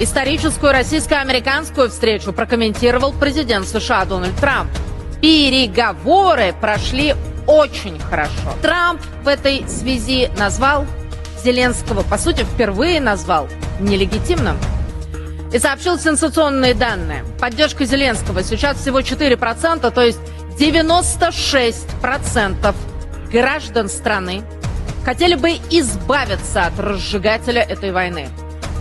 Историческую российско-американскую встречу прокомментировал президент США Дональд Трамп. Переговоры прошли очень хорошо. Трамп в этой связи назвал Зеленского, по сути, впервые назвал нелегитимным. И сообщил сенсационные данные. Поддержка Зеленского сейчас всего 4%, то есть 96% граждан страны хотели бы избавиться от разжигателя этой войны.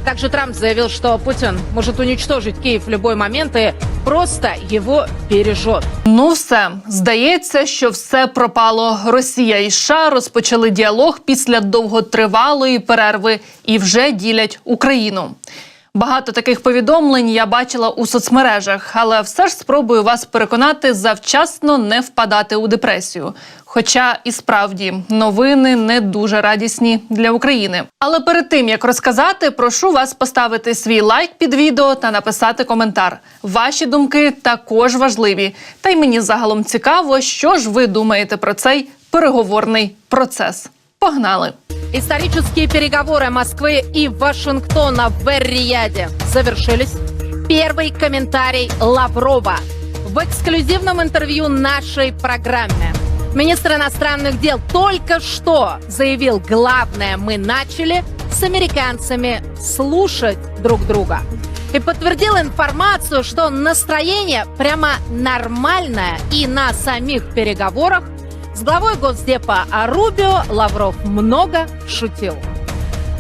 Также Трамп заявил, что Путин может уничтожить Киев в любой момент и просто его бережет. Ну, все здається, що все пропало. Росія і США розпочали діалог після довготривалої перерви і вже ділять Україну. Багато таких повідомлень я бачила у соцмережах, але все ж спробую вас переконати завчасно не впадати у депресію. Хоча і справді новини не дуже радісні для України. Але перед тим як розказати, прошу вас поставити свій лайк під відео та написати коментар. Ваші думки також важливі. Та й мені загалом цікаво, що ж ви думаєте про цей переговорний процес. Погнали! Исторические переговоры Москвы и Вашингтона в Эр-Рияде завершились. Первый комментарий Лаврова в эксклюзивном интервью нашей программе. Министр иностранных дел только что заявил, главное, мы начали с американцами слушать друг друга. И подтвердил информацию, что настроение прямо нормальное и на самих переговорах с главой Госдепа Рубио Лавров много шутил.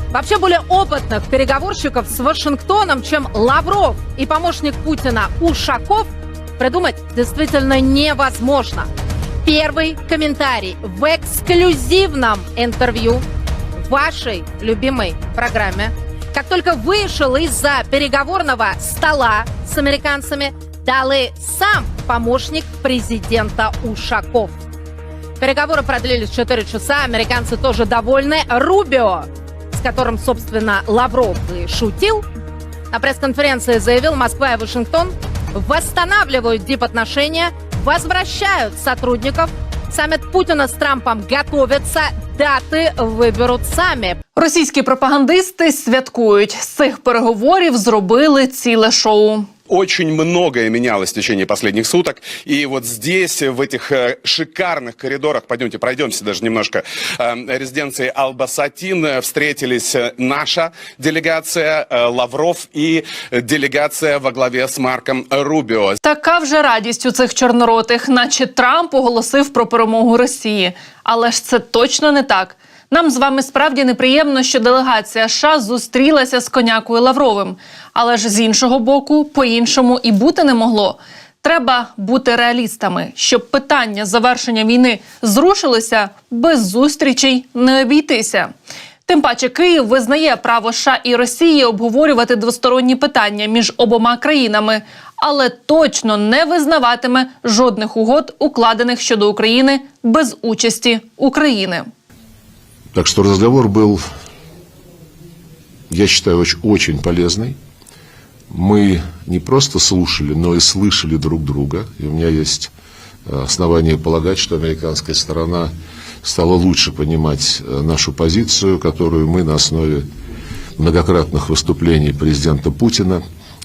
Вообще более опытных переговорщиков с Вашингтоном, чем Лавров и помощник Путина Ушаков, придумать действительно невозможно. Первый комментарий в эксклюзивном интервью вашей любимой программе. Как только вышел из-за переговорного стола с американцами, дал и сам помощник президента Ушаков. Переговоры продлились 4 часа, американцы тоже довольны. Рубио, с которым, собственно, Лавров и шутил, на пресс-конференции заявил, Москва и Вашингтон восстанавливают дипотношения, возвращают сотрудников. Саммит Путина с Трампом готовится, Дати выберут самі Російські пропагандисти святкують з цих переговорів зробили ціле шоу Очень многое менялось в течение последних суток. И вот здесь, в этих э, шикарных коридорах, пойдемте пройдемся даже немножко, э, резиденции Албасатин, э, встретились э, наша делегация, э, Лавров и э, делегация во главе с Марком Рубио. Така вже радість у цих чорноротих, наче Трамп оголосив про перемогу Росії. Але ж це точно не так. Нам з вами справді неприємно, що делегація США зустрілася з конякою Лавровим. Але ж з іншого боку, по-іншому і бути не могло. Треба бути реалістами, щоб питання завершення війни зрушилося без зустрічей не обійтися. Тим паче Київ визнає право США і Росії обговорювати двосторонні питання між обома країнами, але точно не визнаватиме жодних угод, укладених щодо України без участі України. Так что разговор был, я считаю, очень, очень полезный. Мы не просто слушали, но и слышали друг друга. И у меня есть э, основания полагать, что американская сторона стала лучше понимать э, нашу позицию, которую мы на основе многократных выступлений президента Путина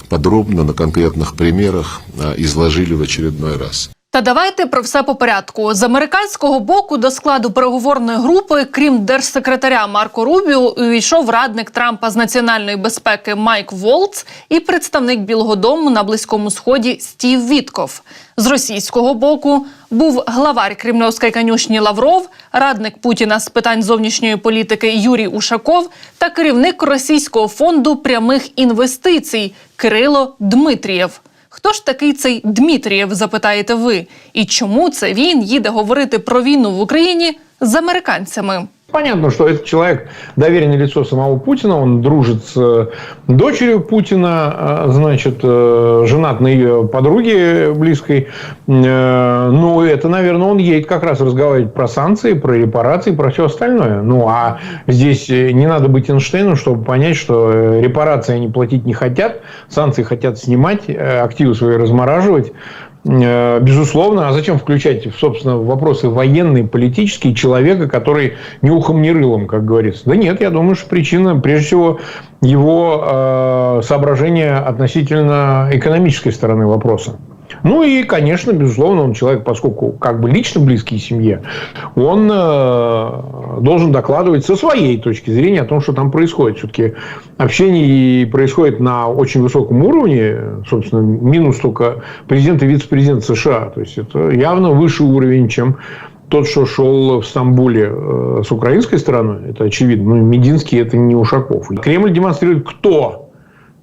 подробно на конкретных примерах э, изложили в очередной раз. Та давайте про все по порядку. З американського боку до складу переговорної групи, крім держсекретаря Марко Рубіо, увійшов радник Трампа з національної безпеки Майк Волц і представник Білого Дому на близькому сході Стів Вітков. З російського боку був главар кремльовської конюшні Лавров, радник Путіна з питань зовнішньої політики Юрій Ушаков та керівник російського фонду прямих інвестицій Кирило Дмитрієв. Хто ж такий цей Дмитрієв, запитаєте ви? І чому це він їде говорити про війну в Україні з американцями? Понятно, что этот человек доверенное лицо самого Путина, он дружит с э, дочерью Путина, э, значит, э, женат на ее подруге близкой. Ну, это, наверное, он едет как раз разговаривать про санкции, про репарации, про все остальное. Ну, а здесь не надо быть Эйнштейном, чтобы понять, что репарации они платить не хотят, санкции хотят снимать, активы свои размораживать. Э, безусловно, а зачем включать, собственно, вопросы военные, политические человека, который ни ухом, ни рылом, как говорится? Да нет, я думаю, что причина, прежде всего, его э, соображения относительно экономической стороны вопроса. Ну и, конечно, безусловно, он человек, поскольку как бы лично близкий семье, он э, должен докладывать со своей точки зрения о том, что там происходит. Все-таки общение происходит на очень высоком уровне, собственно, минус только президент и вице-президент США. То есть это явно выше уровень, чем тот, что шел в Стамбуле э, с украинской стороны, это очевидно. Ну, Мединский это не Ушаков. Кремль демонстрирует, кто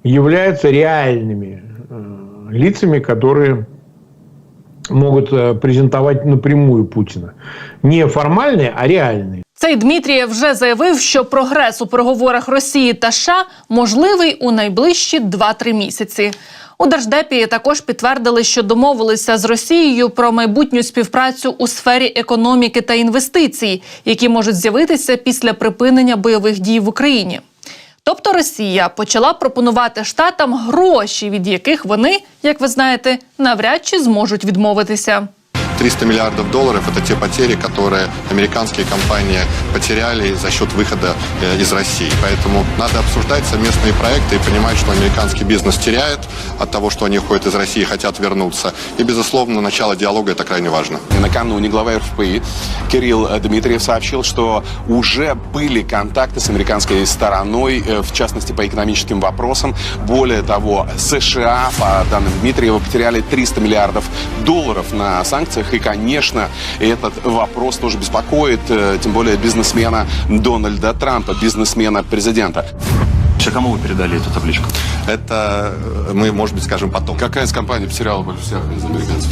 является реальными э, лицами, которые могут э, презентовать напрямую Путина. Не формальные, а реальные. Цей Дмитрієв вже заявив, що прогрес у переговорах Росії та США можливий у найближчі 2-3 місяці. У Держдепі також підтвердили, що домовилися з Росією про майбутню співпрацю у сфері економіки та інвестицій, які можуть з'явитися після припинення бойових дій в Україні. Тобто Росія почала пропонувати штатам гроші, від яких вони, як ви знаєте, навряд чи зможуть відмовитися. 300 миллиардов долларов – это те потери, которые американские компании потеряли за счет выхода э, из России. Поэтому надо обсуждать совместные проекты и понимать, что американский бизнес теряет от того, что они уходят из России и хотят вернуться. И, безусловно, начало диалога – это крайне важно. Накануне глава РФПИ Кирилл э, Дмитриев сообщил, что уже были контакты с американской стороной, э, в частности по экономическим вопросам. Более того, США, по данным Дмитриева, потеряли 300 миллиардов долларов на санкциях. И, конечно, этот вопрос тоже беспокоит, э, тем более бизнесмена Дональда Трампа, бизнесмена-президента. Вообще, кому вы передали эту табличку? Это э, мы, может быть, скажем потом. Какая из компаний потеряла больше всех из американцев?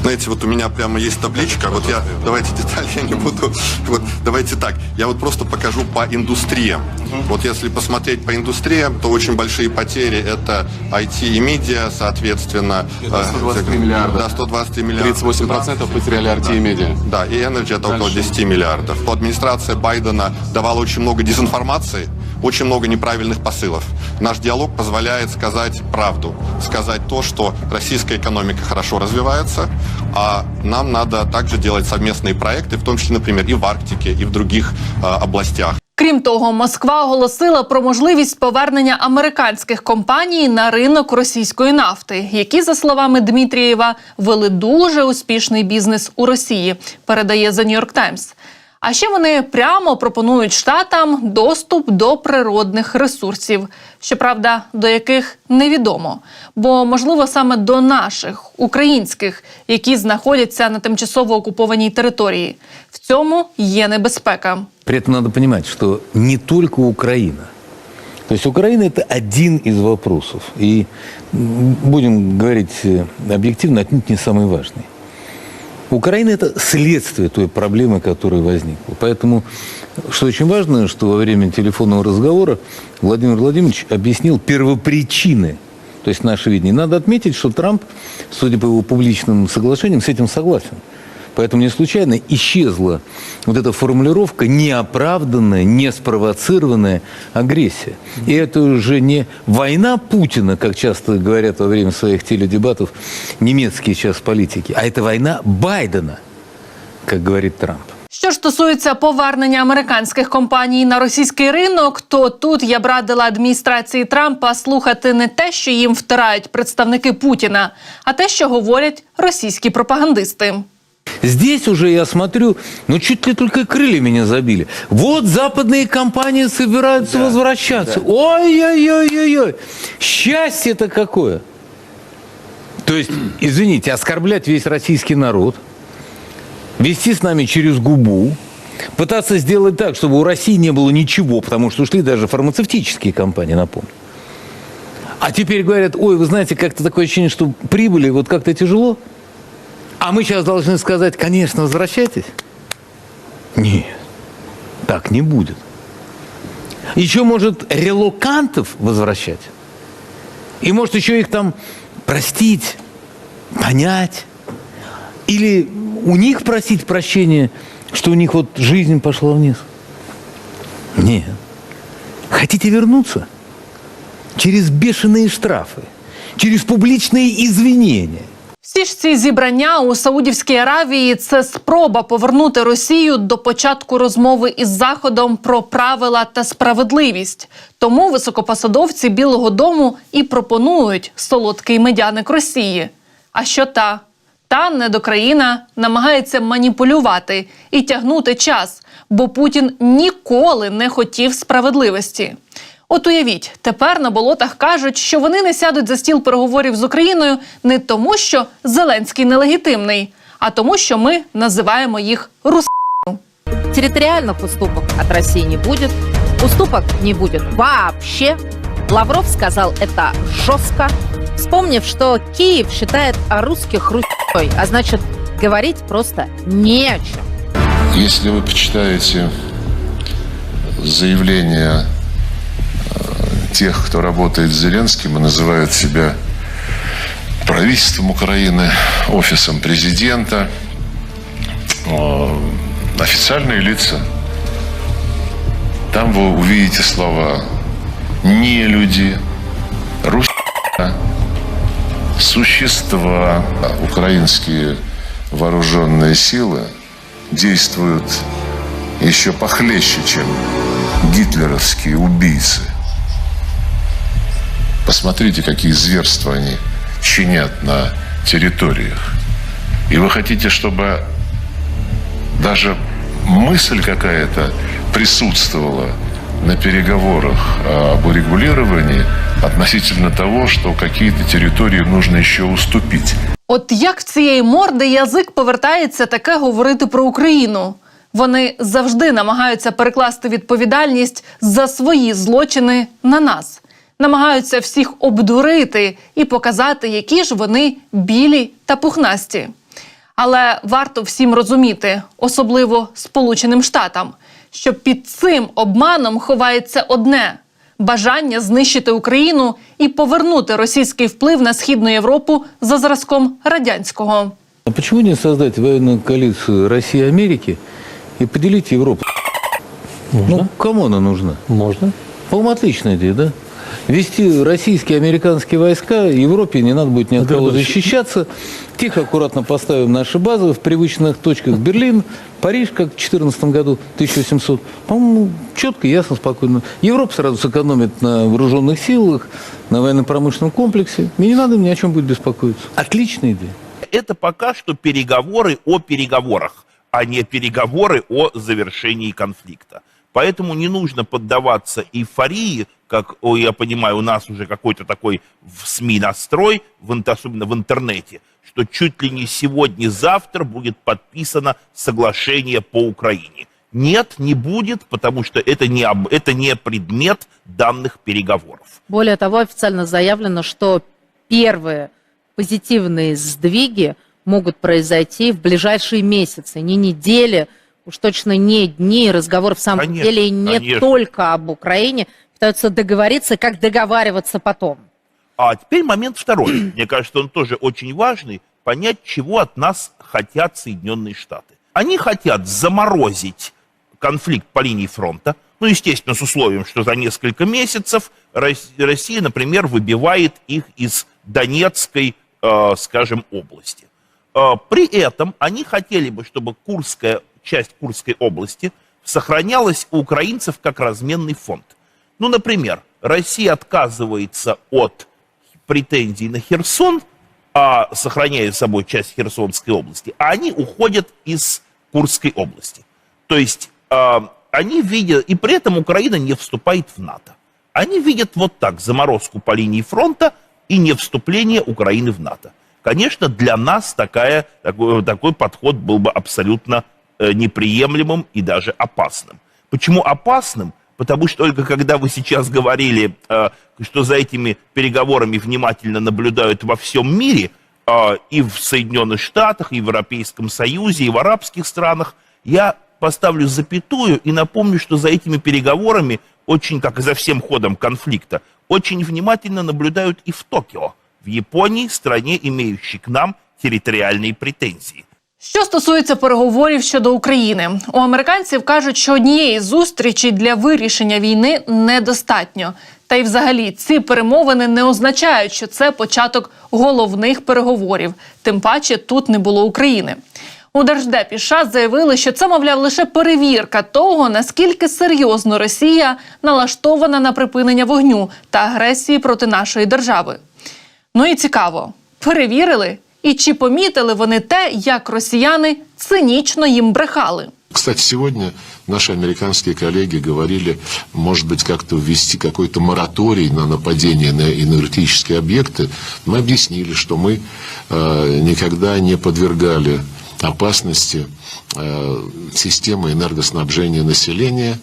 Знаете, вот у меня прямо есть табличка. Вот я, давайте детали я не буду. Вот, давайте так. Я вот просто покажу по индустриям. Вот если посмотреть по индустриям, то очень большие потери это IT и медиа, соответственно. Это э, 123 миллиарда. Да, 123 миллиарда. 38% потеряли RT и медиа. Да, и Energy это около Дальше. 10 миллиардов. Администрация Байдена давала очень много дезинформации, очень много неправильных посылов. Наш диалог позволяет сказать правду, сказать то, что российская экономика хорошо развивается, а нам надо также делать совместные проекты, в том числе, например, и в Арктике, и в других э, областях. Крім того, Москва оголосила про можливість повернення американських компаній на ринок російської нафти, які, за словами Дмитрієва, вели дуже успішний бізнес у Росії. Передає The New York Times. А ще вони прямо пропонують штатам доступ до природних ресурсів, щоправда, до яких невідомо. Бо можливо саме до наших українських, які знаходяться на тимчасово окупованій території. В цьому є небезпека. При этом надо понимать, что не только Украина. То есть Украина это один из вопросов. И м, будем говорить э, объективно, отнюдь не самый важный. Украина это следствие той проблемы, которая возникла. Поэтому, что очень важно, что во время телефонного разговора Владимир Владимирович объяснил первопричины то есть наше видение. Надо отметить, что Трамп, судя по его публичным соглашениям, с этим согласен. Поэтому не случайно исчезла вот эта формулировка неоправданная, неспровоцированная агрессия. И это уже не война Путина, как часто говорят во время своих теледебатов немецкие сейчас политики, а это война Байдена, как говорит Трамп. Що ж стосується повернення американських компаній на російський ринок, то тут я б радила адміністрації Трампа слухати не те, що їм втирають представники Путіна, а те, що говорять російські пропагандисти. Здесь уже я смотрю, ну чуть ли только крылья меня забили. Вот западные компании собираются возвращаться. Ой-ой-ой-ой-ой. Счастье-то какое. То есть, извините, оскорблять весь российский народ, вести с нами через губу, пытаться сделать так, чтобы у России не было ничего, потому что ушли даже фармацевтические компании, напомню. А теперь говорят, ой, вы знаете, как-то такое ощущение, что прибыли вот как-то тяжело. А мы сейчас должны сказать, конечно, возвращайтесь. Нет, так не будет. Еще может релокантов возвращать. И может еще их там простить, понять. Или у них просить прощения, что у них вот жизнь пошла вниз. Нет. Хотите вернуться? Через бешеные штрафы, через публичные извинения. Всі ж ці зібрання у Саудівській Аравії це спроба повернути Росію до початку розмови із Заходом про правила та справедливість. Тому високопосадовці Білого Дому і пропонують солодкий медяник Росії. А що та? Та недокраїна намагається маніпулювати і тягнути час, бо Путін ніколи не хотів справедливості. От уявіть, тепер на болотах кажуть, що вони не сядуть за стіл переговорів з Україною не тому, що Зеленський нелегітимний, а тому, що ми називаємо їх рус. Территориальных уступок от России не будет. Уступок не будет вообще. Лавров сказал это жестко, вспомнив, что Киев считает русских русской, а значит, говорить просто не о чем. Если вы почитаете заявления э, тех, кто работает с Зеленским и называют себя правительством Украины, офисом президента, э, официальные лица, там вы увидите слова «не люди», «русь», «существа». Украинские вооруженные силы действуют еще похлеще, чем гитлеровские убийцы. Посмотрите, какие зверства они чинят на территориях. И вы хотите, чтобы даже мысль какая-то присутствовала на переговорах об урегулировании относительно того, что какие-то территории нужно еще уступить. От як в цієї морди язик повертається таке говорити про Україну? Вони завжди намагаються перекласти відповідальність за свої злочини на нас, намагаються всіх обдурити і показати, які ж вони білі та пухнасті. Але варто всім розуміти, особливо Сполученим Штатам, що під цим обманом ховається одне бажання знищити Україну і повернути російський вплив на східну Європу за зразком радянського. А почему не создать военную коалицию России и Америки и поделить Европу? Ну, кому она нужна? Можно. По-моему, отличная идея, да? Вести российские и американские войска, Европе не надо будет ни от кого защищаться. Тихо, аккуратно поставим наши базы в привычных точках. Берлин, Париж, как в 2014 году, 1800. По-моему, четко, ясно, спокойно. Европа сразу сэкономит на вооруженных силах, на военно-промышленном комплексе. И не надо ни о чем будет беспокоиться. Отличная идея. это пока что переговоры о переговорах, а не переговоры о завершении конфликта. Поэтому не нужно поддаваться эйфории, как, я понимаю, у нас уже какой-то такой в СМИ настрой, в, особенно в интернете, что чуть ли не сегодня-завтра будет подписано соглашение по Украине. Нет, не будет, потому что это не, об- это не предмет данных переговоров. Более того, официально заявлено, что первые позитивные сдвиги могут произойти в ближайшие месяцы, не недели, уж точно не дни. Разговор в самом Конечно, деле не конечно. только об Украине. Пытаются договориться, как договариваться потом. А теперь момент второй. Мне кажется, он тоже очень важный. Понять, чего от нас хотят Соединенные Штаты. Они хотят заморозить конфликт по линии фронта. Ну, естественно, с условием, что за несколько месяцев Рос- Россия, например, выбивает их из Донецкой, э, скажем, области. Э, При этом они хотели бы, чтобы Курская, часть Курской области сохранялась у украинцев как разменный фонд. Ну, например, Россия отказывается от претензий на Херсон, а сохраняя собой часть Херсонской области, а они уходят из Курской области. То есть э, они видят, и при этом Украина не вступает в НАТО. Они видят вот так заморозку по линии фронта и не вступление Украины в НАТО. Конечно, для нас такая, такой, такой подход был бы абсолютно э, неприемлемым и даже опасным. Почему опасным? Потому что только когда вы сейчас говорили, э, что за этими переговорами внимательно наблюдают во всем мире, э, и в Соединенных Штатах, и в Европейском Союзе, и в арабских странах, я поставлю запятую и напомню, что за этими переговорами, очень, как и за всем ходом конфликта, очень внимательно наблюдают и в Токио, в Японии, стране, имеющей к нам территориальные претензии. Що стосується переговорів щодо України, у американців кажуть, що однієї зустрічі для вирішення війни недостатньо. Та й взагалі ці перемовини не означають, що це початок головних переговорів. Тим паче тут не було України. У держдепі США заявили, що це, мовляв, лише перевірка того, наскільки серйозно Росія налаштована на припинення вогню та агресії проти нашої держави. Ну і цікаво, перевірили і чи помітили вони те, як росіяни цинічно їм брехали. Кстати, сегодня наши американские коллеги говорили, может быть, как-то ввести какой-то мораторий на нападение на энергетические объекты. Мы объяснили, что мы э, никогда не подвергали опасности э, системы энергоснабжения населения,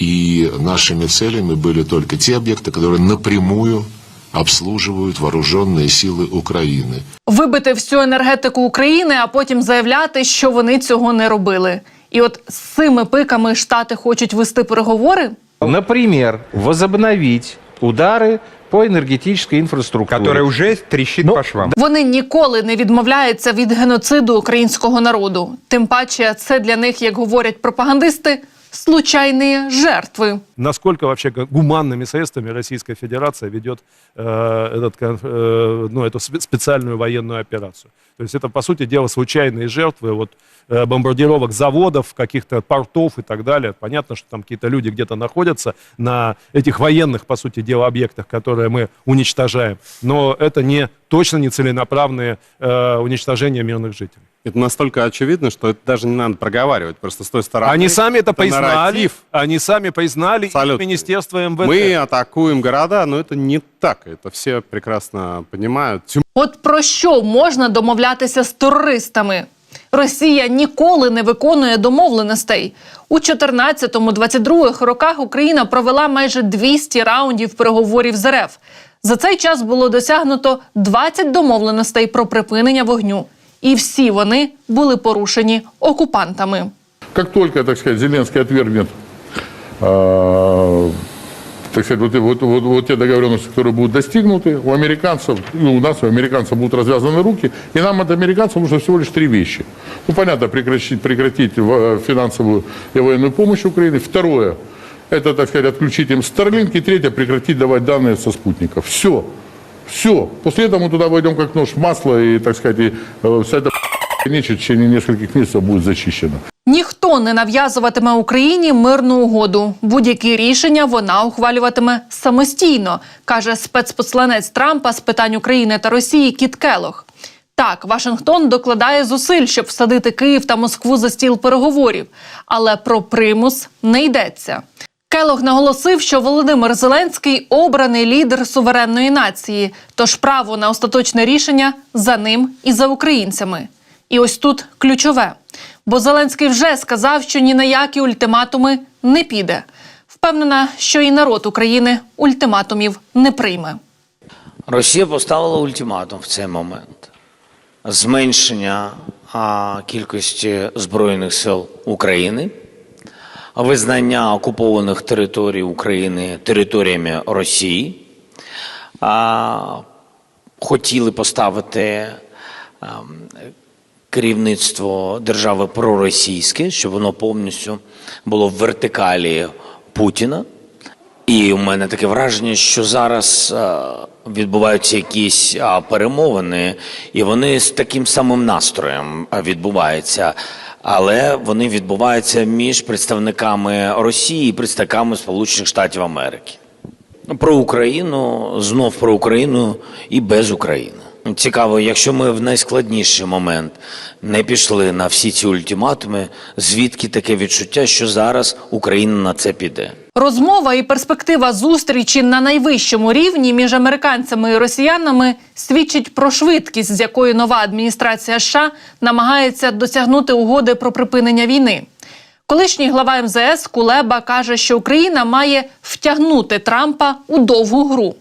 и нашими целями были только те объекты, которые напрямую обслуживают вооруженные силы Украины. Вибити всю енергетику України, а потім заявляти, що вони цього не робили. І от з цими пиками штати хочуть вести переговори. Например, возобновить удары по энергетической инфраструктуре. Которая уже трещит Ну, по швам. Вони ніколи не відмовляються від геноциду українського народу. Тим паче, це для них, як говорять пропагандисти, случайні жертви. насколько вообще гуманными средствами Российская Федерация ведет э, этот, э, ну, эту спе- специальную военную операцию. То есть это, по сути дела, случайные жертвы вот, э, бомбардировок заводов, каких-то портов и так далее. Понятно, что там какие-то люди где-то находятся на этих военных, по сути дела, объектах, которые мы уничтожаем. Но это не точно не целенаправленное э, уничтожение мирных жителей. Это настолько очевидно, что это даже не надо проговаривать. Просто с той стороны... Они сами это признали. нарратив. Они сами признали. и Абсолютно. Министерство МВД. Мы атакуем города, но это не так. Это все прекрасно понимают. Тем От про що можна домовлятися з терористами? Росія ніколи не виконує домовленостей. У 14-22 роках Україна провела майже 200 раундів переговорів з РФ. За цей час було досягнуто 20 домовленостей про припинення вогню. І всі вони були порушені окупантами. Как только, так сказать, Зеленский отвергнет э, так сказать, вот, вот, вот, вот те договоренности, которые будут достигнуты, у американцев, ну, у нас, у американцев будут развязаны руки, и нам от американцев нужно всего лишь три вещи. Ну, понятно, прекратить, прекратить в- финансовую и военную помощь Украине. Второе, это, так сказать, отключить им Starlink. И третье, прекратить давать данные со спутников. Все. Все. После этого мы туда войдем как нож в масло, и, так сказать, и, э, вся эта нечисть в течение нескольких месяцев будет зачищена. Ніхто не нав'язуватиме Україні мирну угоду. Будь-які рішення вона ухвалюватиме самостійно, каже спецпосланець Трампа з питань України та Росії Кіт Келох. Так, Вашингтон докладає зусиль, щоб всадити Київ та Москву за стіл переговорів, але про примус не йдеться. Келох наголосив, що Володимир Зеленський обраний лідер суверенної нації, тож право на остаточне рішення за ним і за українцями. І ось тут ключове. Бо Зеленський вже сказав, що ні на які ультиматуми не піде. Впевнена, що і народ України ультиматумів не прийме. Росія поставила ультиматум в цей момент зменшення кількості збройних сил України, визнання окупованих територій України територіями Росії. Хотіли поставити а, керівництво держави проросійське, щоб воно повністю було в вертикалі Путіна. І у мене таке враження, що зараз е, відбуваються якісь е, перемовини, і вони з таким самим настроєм відбуваються. Але вони відбуваються між представниками Росії і представниками Сполучених Штатів Америки. Про Україну, знов про Україну і без України. Цікаво, якщо ми в найскладніший момент не пішли на всі ці ультиматуми, звідки таке відчуття, що зараз Україна на це піде? Розмова і перспектива зустрічі на найвищому рівні між американцями і росіянами свідчить про швидкість, з якою нова адміністрація США намагається досягнути угоди про припинення війни. Колишній глава МЗС Кулеба каже, що Україна має втягнути Трампа у довгу гру.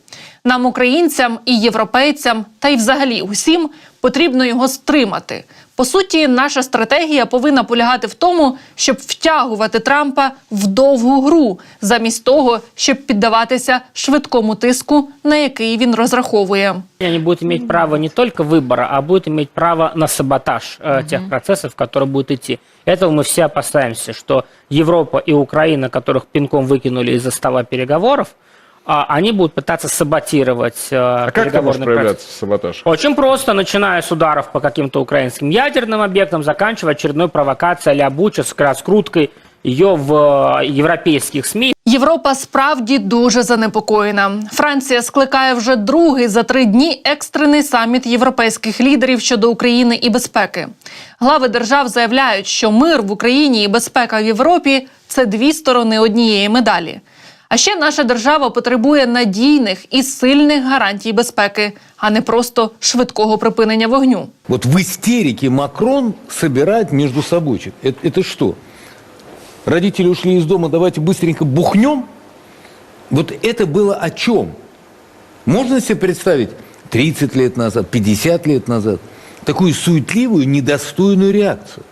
Нам, українцям і європейцям, та й взагалі усім потрібно його стримати, По суті, наша стратегія повинна полягати в тому, щоб втягувати Трампа в довгу гру, замість того, щоб піддаватися швидкому тиску, на який він розраховує. Они будут иметь право не только выбора, а будут иметь право на саботаж э, тех процессов, которые будут идти. Этого мы все опасаемся, что Европа и Украина, которых пинком выкинули из-за стола переговоров, а, они будут пытаться саботировать э, А как это может переговорный процесс. проявляться саботаж? Очень просто, начиная с ударов по каким-то украинским ядерным объектам, заканчивая очередной провокацией а-ля Буча с раскруткой ее в э, европейских СМИ. Європа справді дуже занепокоєна. Франція скликає вже другий за три дні екстрений саміт європейських лідерів щодо України і безпеки. Глави держав заявляють, що мир в Україні і безпека в Європі це дві сторони однієї медалі. А ще наша держава потребує надійних і сильних гарантій безпеки, а не просто швидкого припинення вогню. Вот в истерике Макрон собирает между собойчик. Это, это что? Родители ушли из дома, давайте быстренько бухнем? Вот это было о чем? Можно себе представить 30 лет назад, 50 лет назад такую суетливую, недостойную реакцию?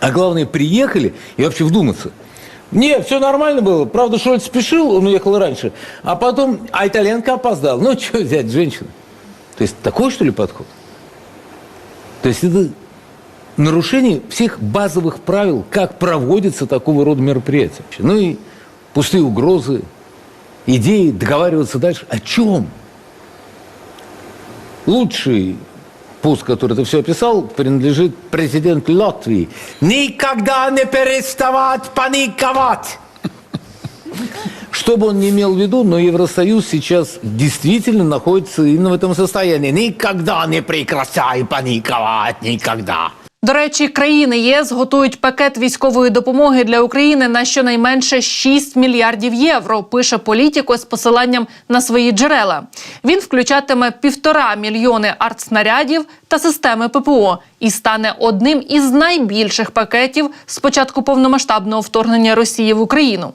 А главное, приехали и вообще вдуматься. Не, все нормально было. Правда, Шольц спешил, он уехал раньше. А потом, а итальянка опоздал. Ну, что взять, женщина? То есть такой, что ли, подход? То есть это нарушение всех базовых правил, как проводятся такого рода мероприятия. Ну и пустые угрозы, идеи договариваться дальше. О чем? Лучший пуст, который это все описал, принадлежит президент Латвии. Никогда не переставать паниковать! Что бы он ни имел в виду, но Евросоюз сейчас действительно находится именно в этом состоянии. Никогда не прекращай паниковать, никогда. До речі, країни ЄС готують пакет військової допомоги для України на щонайменше 6 мільярдів євро. Пише політико з посиланням на свої джерела. Він включатиме півтора мільйони артснарядів та системи ППО і стане одним із найбільших пакетів з початку повномасштабного вторгнення Росії в Україну.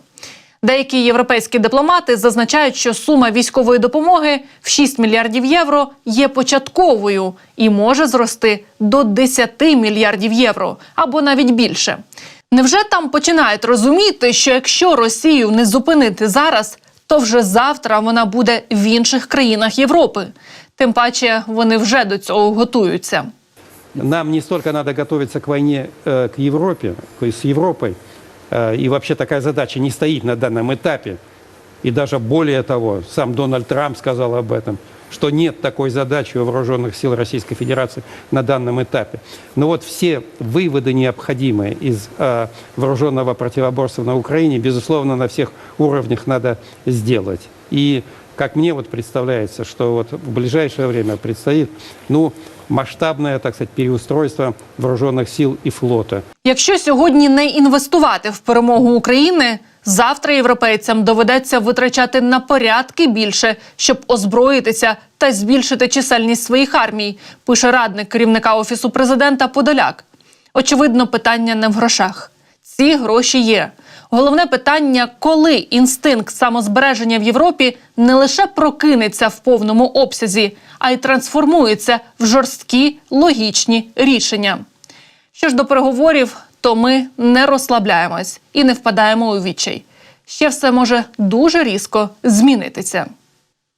Деякі європейські дипломати зазначають, що сума військової допомоги в 6 мільярдів євро є початковою і може зрости до 10 мільярдів євро або навіть більше. Невже там починають розуміти, що якщо Росію не зупинити зараз, то вже завтра вона буде в інших країнах Європи? Тим паче вони вже до цього готуються. Нам не столько надо готовиться к войне э, к с Европой, э, и вообще такая задача не стоит на данном этапе. И даже более того, сам Дональд Трамп сказал об этом, что нет такой задачи у вооруженных сил Российской Федерации на данном этапе. Но вот все выводы необходимые из э, вооруженного противоборства на Украине, безусловно, на всех уровнях надо сделать. И как мне вот представляется, что вот в ближайшее время предстоит, ну, масштабное, так сказать, переустройство вооруженных сил и флота. Якщо сьогодні не інвестувати в перемогу України, завтра європейцям доведеться витрачати на порядки більше, щоб озброїтися та збільшити чисельність своїх армій, пише радник керівника офісу президента Подоляк. Очевидно, питання не в грошах. Ці гроші є. Головне питання, коли інстинкт самозбереження в Європі не лише прокинеться в повному обсязі, а й трансформується в жорсткі логічні рішення. Що ж до переговорів, то ми не розслабляємось і не впадаємо у відчай. Ще все може дуже різко змінитися.